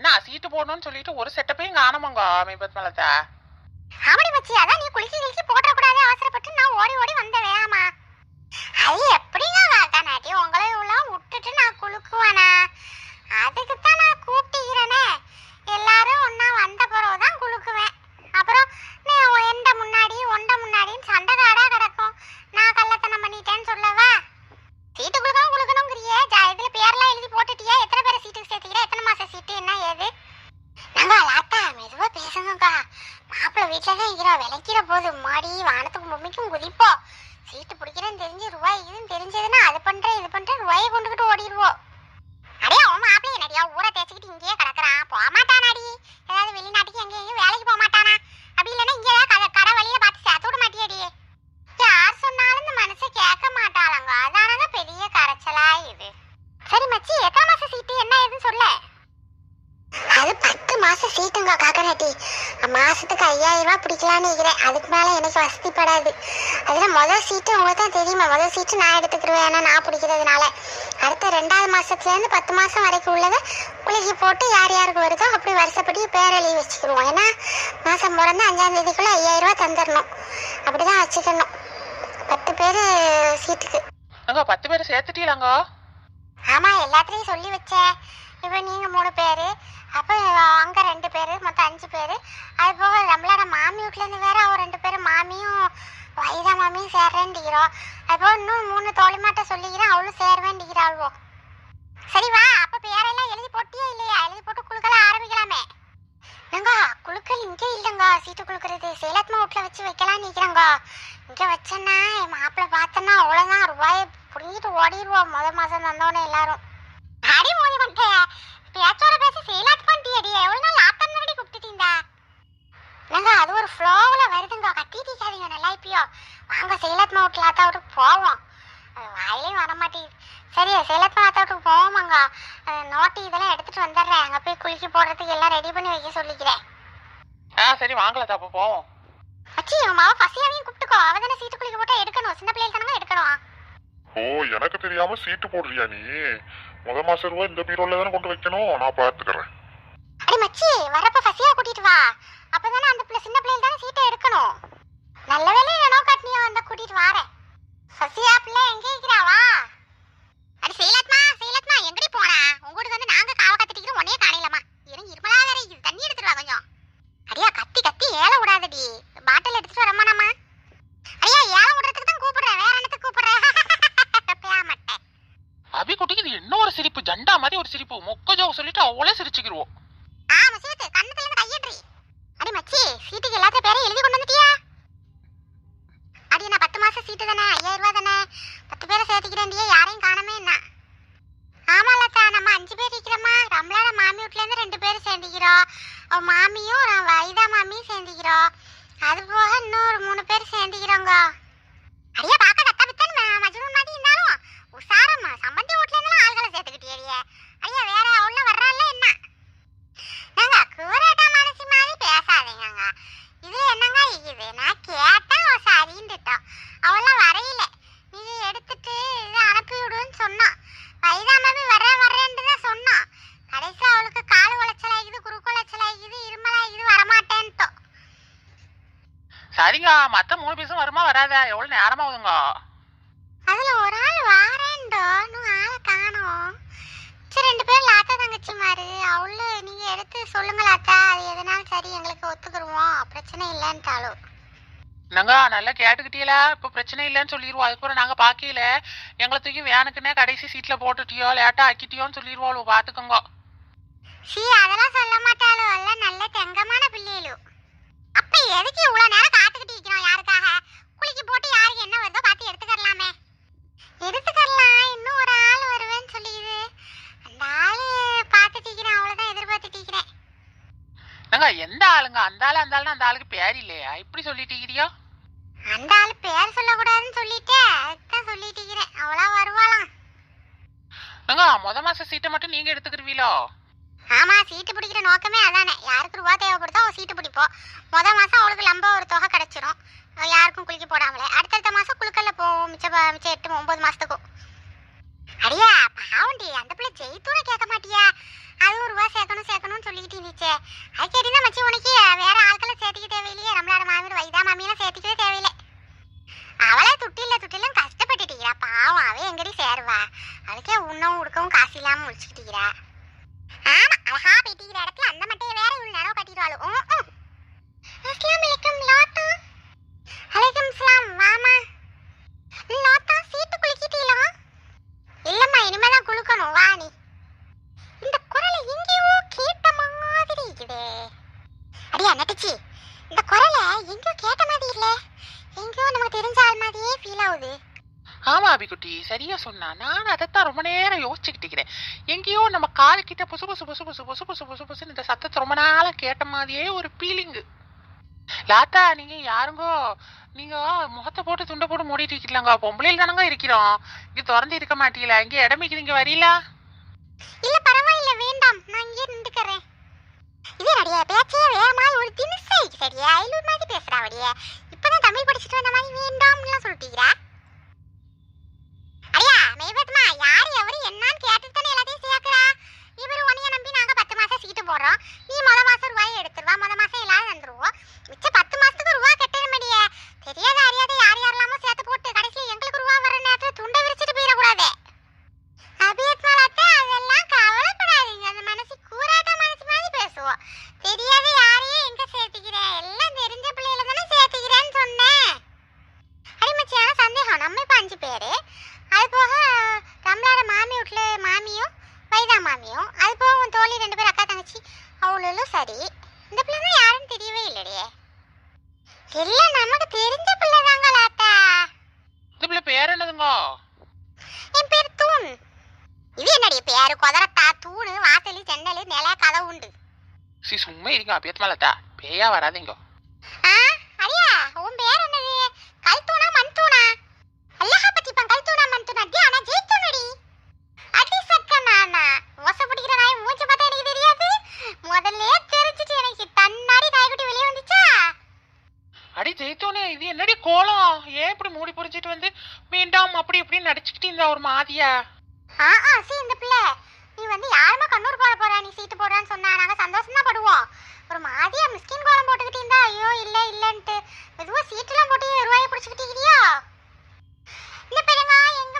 என்ன சீட்டு போடணும்னு சொல்லிட்டு ஒரு செட்டப்பையும் காணமாங்க மீபத் மலத்தை. ஆமாடி மச்சி அதான் நீ குளிச்சு கிழிச்சு போட்டுற கூடாது அவசரப்பட்டு நான் ஓடி ஓடி வந்தேன் வேகமா அது எப்படிங்க வாக்கா நாட்டி உங்களை எல்லாம் விட்டுட்டு நான் குளுக்குவானா அதுக்கு தான் நான் கூப்பிட்டுக்கிறேனே எல்லாரும் ஒண்ணா வந்த பிறகு தான் குளுக்குவேன் அப்புறம் நீ எந்த முன்னாடி ஒண்ட முன்னாடின்னு சண்டை காடா கிடக்கும் நான் கள்ளத்தனம் பண்ணிட்டேன்னு சொல்லவா சீட்டு குளுக்கணும் குளுக்கணுங்கிறியே ஜா இதுல பேர்லாம் எழுதி போட்டுட்டியா எத்தனை பேரை சீட்டுக்கு சேர்த்துக்கிற எத்தனை மாசம் சீட்டு என்ன ஏது நாங்க லாட்டா மெதுவா பேசுங்கக்கா மாப்பிள்ளை வீட்டில் தான் இருக்கிறோம் விளைக்கிற போது மாடி வானத்துக்கும் பூமிக்கும் குதிப்போம் சீட்டு தெரிஞ்சு ரூபாய் இதுன்னு தெரிஞ்சதுன்னா அது பண்றேன் இது பண்றேன் ரூபாயை கொண்டுகிட்டு ஓடிடுவோம் அடே அவன் மாப்பிள்ளை என்னடியா ஊரை தேய்ச்சிக்கிட்டு இங்கேயே கிடக்குறான். போக மாட்டானாடி. ஏதாவது வெளிநாட்டுக்கு எங்கேயும் வேலைக்கு போக மாட்டானா? அப்படி இல்லைன்னா இங்கே ஏதாவது கடை வழியை பார்த்து சேர்த்து விட மாட்டியாடி. யார் சொன்னாலும் இந்த மனுஷன் கேட்க மாட்டாளாங்க. அதானங்க பெரிய கரைச்சலா இது. சரி மச்சி எத்தனை மாசம் சீட்டு? என்ன ஏதுன்னு சொல்ல. அது பத்து மாசம் சீட்டுங்க காக்கநாட்டி. மாசத்துக்கு ஐயாயிரம் ரூபாய் பிடிக்கலான்னு இருக்கிறேன் அதுக்கு மேல எனக்கு வசதிப்படாது அதுல முதல் சீட்டு உங்களுக்கு தான் தெரியுமா? முதல் சீட்டு நான் எடுத்துக்கிருவேன். ஏன்னா நான் பிடிக்கிறதுனால. அடுத்த ரெண்டாவது மாசத்துல இருந்து பத்து மாசம் வரைக்கும் உள்ளதை குலுக்கி போட்டு யார் யாருக்கு வருதோ அப்படி வருஷப்படி பேர் எழுதி வச்சுக்கிருவோம். ஏன்னா மாசம் பிறந்து அஞ்சாம் தேதிக்குள்ள ஐயாயிரம் ரூபாய் தந்துடணும் அப்படிதான் வச்சுக்கணும். பத்து பேர் சீட்டுக்கு அங்க பத்து பேர் சேர்த்துட்டீங்களாங்க? ஆமா எல்லாத்துலயும் சொல்லி வச்சேன். இப்போ நீங்க மூணு பேரு. அப்போ அங்க ரெண்டு பேரு மொத்தம் அஞ்சு பேரு. அது போக நம்மளோட மாமி இருந்து வேற அவ ரெண்டு பேரும் மாமியும் வைதா மாமியும் சேர்றேன்டிக்கிறோம். அப்போ இன்னும் மூணு தோழிமாட்ட சொல்லிக்கிறேன் அவளும் சேர்வேன்டிக்கிறாள்வோ. சரி வா அப்போ பேரெல்லாம் எழுதி போட்டியே இல்லையா? எழுதி போட்டு குழுக்கள ஆரம்பிக்கலாமே. என்னங்க குழுக்கள் இங்கே இல்லைங்க. சீட்டு குழுக்கிறது சேலத்மா வீட்டில் வச்சு வைக்கலாம்னு நிற்கிறாங்க இங்கே வச்சேன்னா என் மாப்பிள்ளை பார்த்தேன்னா அவ்வளோதான் ரூபாயை புடிங்கிட்டு ஓடிடுவோம். முத மாதம் தந்தோடனே எல்லாரும். எடுத்துட்டு வந்துடுறேன். அங்கே போய் குளிக்க போடுறதுக்கு எல்லாம் ரெடி பண்ணி வைக்க சொல்லிக்கிறேன். ஆ சரி வாங்கலத்தா அப்போ போவோம். அச்சி உன் மாவ பசியாவையும் கூப்பிட்டுக்கோ. அவ தானே சீட்டு குளிக்க போட்டா எடுக்கணும். சின்ன பிள்ளைகள் எடுக்கணும். ஓ எனக்கு தெரியாம சீட்டு போடுறியா நீ? முத மாசம் ரூபாய் இந்த பீரோல தானே கொண்டு வைக்கணும். நான் பாத்துக்கிறேன் அடி மச்சி வரப்ப பசியா கூட்டிட்டு வா. அப்பதானே அந்த பிள்ளை சின்ன பிள்ளைகள் தானே சீட்டை எடுக்கணும். நல்ல வேலை என்னோ காட்டினியோ அந்த கூட்டிட்டு வாரேன். சசியா பிள்ளை எங்க இருக்கிறாவா அடி சீலத்மா சீலத்மா எங்கடி போனா உங்ககிட்ட வந்து நாங்க காவ கத்திட்டு உடனே காணையிலமா இருங்க இருமலா வேற இது தண்ணி எடுத்துட்டு வா கொஞ்சம். அடியா கத்தி கத்தி ஏல விடாதடி. பாட்டில் எடுத்துட்டு வரமா நம்ம அடியா ஏல விடுறதுக்கு தான் கூப்பிடுறேன். வேற என்னத்துக்கு கூப்பிடுறேன்? அபி குட்டிக்கு இது என்ன ஒரு சிரிப்பு? ஜண்டா மாதிரி ஒரு சிரிப்பு. மொக்க சொல்லிட்டு அவளே சிரிச்சுக்கிடுவோம் ஆமா சீட்டு கண்ணத்துல இருந்து கையேற்றி அடி மச்சி சீட்டுக்கு எல்லாத்த பேரையும் எழுதி கொண்டு வந்துட்டியா அடி நான் பத்து மாசம் சீட்டு தானே ஐயாயிரம் ரூபாய் தானே பத்து பேரை சேர்த்துக்கிறேன்டியே யாரையும் காணமே என்ன ஆமா லதா நம்ம அஞ்சு பேர் இருக்கிறோமா நம்மளோட மாமி வீட்ல இருந்து ரெண்டு பேரும் சேர்ந்துக்கிறோம் அவ மாமியும் நான் வைதா மாமியும் சேர்ந்துக்கிறோம் அது போக இன்னொரு மூணு பேர் சேர்ந்துக்கிறோங்க அடியா பாக்க கத்த பித்தன் மஜ்னூன் மாதிரி இருந்தாலும் உசாரம்மா சம்பந்தி வீட்ல இருந்தெல்லாம் ஆள்களை சேர்த்துக்கிட்டியே ஐயா வேற உள்ள வர்றால என்ன ஏங்க கூறாட்ட மனசு மாதிரி பேசாதீங்கங்க இது என்னங்க இது நான் கேட்டேன் அவ சரின்னுட்டோம் அவளாம் வரையில. நீங்க எடுத்துட்டு இதை அனுப்பி விடுன்னு சொன்னான் வைதாமபி வர்றேன் வர்றேன்னு தான் சொன்னான் கடைசி அவளுக்கு கால் உளைச்சலாகிது குறுக்கு உளைச்சலாகிது இருமலாகிது வரமாட்டேன்ட்டோம் சரிங்க மத்த மூணு பீஸும் வருமா வராதா? எவ்வளவு நேரமா ஆகுதுங்க அதுல ஒரு ஆள் வாரேன்டோ. இன்னும் ஆளை காணோம். சரி ரெண்டு பேரும் லாத்தா தங்கச்சி மாதிரி அவளு நீங்க எடுத்து சொல்லுங்க லாத்தா அது எதனாலும் சரி எங்களுக்கு ஒத்துக்குருவோம் பிரச்சனை இல்லைன்ட்டாலும். நாங்க நல்லா கேட்டுக்கிட்டீங்களா? இப்ப பிரச்சனை இல்லைன்னு சொல்லிடுவோம் அதுக்கப்புறம் நாங்க பாக்கல. எங்களை தூக்கி வேனுக்குன்னே கடைசி சீட்ல போட்டுட்டியோ லேட்டா ஆக்கிட்டியோன்னு சொல்லிடுவோம் பாத்துக்கோங்க. சீ அதெல்லாம் சொல்ல மாட்டாளோ. எல்லாம் நல்ல தங்கமான பிள்ளைகளு அப்ப எதுக்கு இவ்வளவு நேரம் காத்துக்கிட்டு இருக்கிறோம் யாருக்காக குளிக்கு போட்டு யாருக்கு என்ன வருதோ பார்த்து எடுத்துக்கறலாமே எடுத்துக்கறலாம் இன்னும் ஒரு ஆள் வருவேன்னு சொல்லிது அந்த ஆளு பார்த்துட்டு இருக்கிறேன் அவ்வளவுதான் எதிர்பார்த்துட்டு இருக்கிறேன் நாங்க எந்த ஆளுங்க அந்த ஆளு அந்த ஆளுன்னு அந்த ஆளுக்கு பேர் இல்லையா? இப்படி சொல்லிட்டீங்கறியோ? அந்த ஆளு பேர் சொல்லக்கூடாதுன்னு சொல்லிட்டே அதுதான் சொல்லிட்டு இருக்கிறேன் அவளா வருவாளாம். நாங்க முத மாச சீட்டை மட்டும் நீங்க எடுத்துக்கிருவீங்களோ ஆமா சீட்டு பிடிக்கிற நோக்கமே அதானே. யாருக்கு ரூபா தேவைப்படுதோ அவ சீட்டு பிடிப்போம். முத மாசம் அவளுக்கு லம்ப ஒரு தொகை கிடைச்சிரும். யாருக்கும் குளிக்க போடாமலே. அடுத்தடுத்த மாசம் குழுக்கல்ல போவோம் மிச்ச மிச்சம் எட்டு ஒன்பது மாசத்துக்கும். அடியா பாவண்டி அந்த பிள்ளை ஜெயித்தூட கேட்க மாட்டியா. அதுவும் ரூபா சேர்க்கணும் சேர்க்கணும்னு சொல்லி அது சரிதான் மச்சி உனக்கு வேற ஆட்களை சேர்த்துக்க தேவையில்லையே. நம்மளோட மாமியோட வைதா மாமியெல்லாம் சேர்த்துக்கவே தேவையில்லை. அவளே துட்டில்ல துட்டிலும் கஷ்டப்பட்டுட்டீரா பாவம் அவ எங்கடி சேருவா? அவளுக்கே உண்ணவும் உடுக்கவும் காசு இல்லாமல் முடிச்சுக்கிட்டீரா ஆமா அபிக்குட்டி. சரியா சொன்னா. நான் அதைத்தான் ரொம்ப நேரம் யோசிச்சுக்கிட்டு இருக்கிறேன். எங்கேயோ நம்ம காது கிட்ட புசு புசு புசு புசு புசு புசு புசு புசுன்னு இந்த சத்தத்தை ரொம்ப நாளா கேட்ட மாதிரியே ஒரு ஃபீலிங்கு லாத்தா நீங்க யாருங்கோ? நீங்க முகத்தை போட்டு துண்டை போட்டு மூடிட்டு இருக்கலாங்க பொம்பளையில் தானங்க இருக்கிறோம். இங்க திறந்து இருக்க மாட்டீங்களா? இங்க இடமைக்கு நீங்க வரீல இல்ல பரவாயில்ல. வேண்டாம். நான் இங்கே நின்றுக்கிறேன். இது நடிகை பேச்சே வேற மாதிரி ஒரு தினுசை சரியா? ஐநூறு மாதிரி பேசுறா வடிய இப்பதான் தமிழ் படிச்சுட்டு வந்த மாதிரி வேண்டாம்லாம் சொல்லிட்டீங்களா அடியா மேபத்மா யார் எவரு என்னன்னு கேட்டுட்டு தானே எல்லாத்தையும் சேர்க்கிறா இவரு உன்னைய நம்பி நாங்க பத்து மாசம் சீட்டு போடுறோம் நீ முத மாசம் ரூபாய் எடுத்துருவா முத மாசம் எல்லாரும் தந்துருவோம் மிச்ச பத்து மாசத்துக்கு ரூபா கட்டணும் மடியே தெரியாத அறியாத யார் யாரெல்லாமோ சேர்த்து போட்டு கடைசியில் எங்களுக்கு ரூபா வர நேரத்துல துண்டை விரிச்சிட்டு போயிடக்கூடாது அபியத் மலத்தை அதெல்லாம் கவலைப்படாதீங்க அந்த மனசு கூறாட்ட மனசு மாதிரி பேசுவோம் தெரியாத யாரையும் எங்க சேர்த்துக்கிறேன் எல்லாம் தெரிஞ்ச பிள்ளையில தானே சேர்த்துக்கிறேன்னு சொன்னேன் அடிமச்சியான சந்தேகம் நம்ம இப்ப அஞ்சு பேரு அது போக ரம்லாட மாமி வீட்டுல மாமியும் வைதா மாமியும் அது போக உன் தோழி ரெண்டு பேர் அக்கா தங்கச்சி அவளும் சரி. இந்த பிள்ளை யாருன்னு தெரியவே இல்லையே. எல்லாம் நமக்கு தெரிஞ்ச பிள்ளை தாங்க லாத்தா இந்த பிள்ளை பேர் என்னதுங்கோ? என் பேர் தூண். இது என்னடி பேரு குதரத்தா தூணு வாசலு ஜன்னலு நில கதை உண்டு? சி சும்மா இருங்க அபியத் மலத்தா பேயா வராதீங்க. பார்த்தோன்னே இது என்னடி கோலம்? ஏன் இப்படி மூடி புரிஞ்சிட்டு வந்து மீண்டும் அப்படி இப்படி நடிச்சுக்கிட்டு இருந்தா ஒரு மாதியா? ஆ ஆ சீ இந்த பிள்ளை. நீ வந்து யாருமா கண்ணூர் போட போறா? நீ சீட்டு போடுறான்னு சொன்னா நாங்க சந்தோஷம் தான் படுவோம். ஒரு மாதியா மிஸ்கின் கோலம் போட்டுக்கிட்டு இருந்தா ஐயோ இல்ல இல்லன்ட்டு. மெதுவா சீட்டுலாம் போட்டு ரூபாயை பிடிச்சிக்கிட்டு இருக்கிறியா? இந்த பிள்ளைங்க எங்க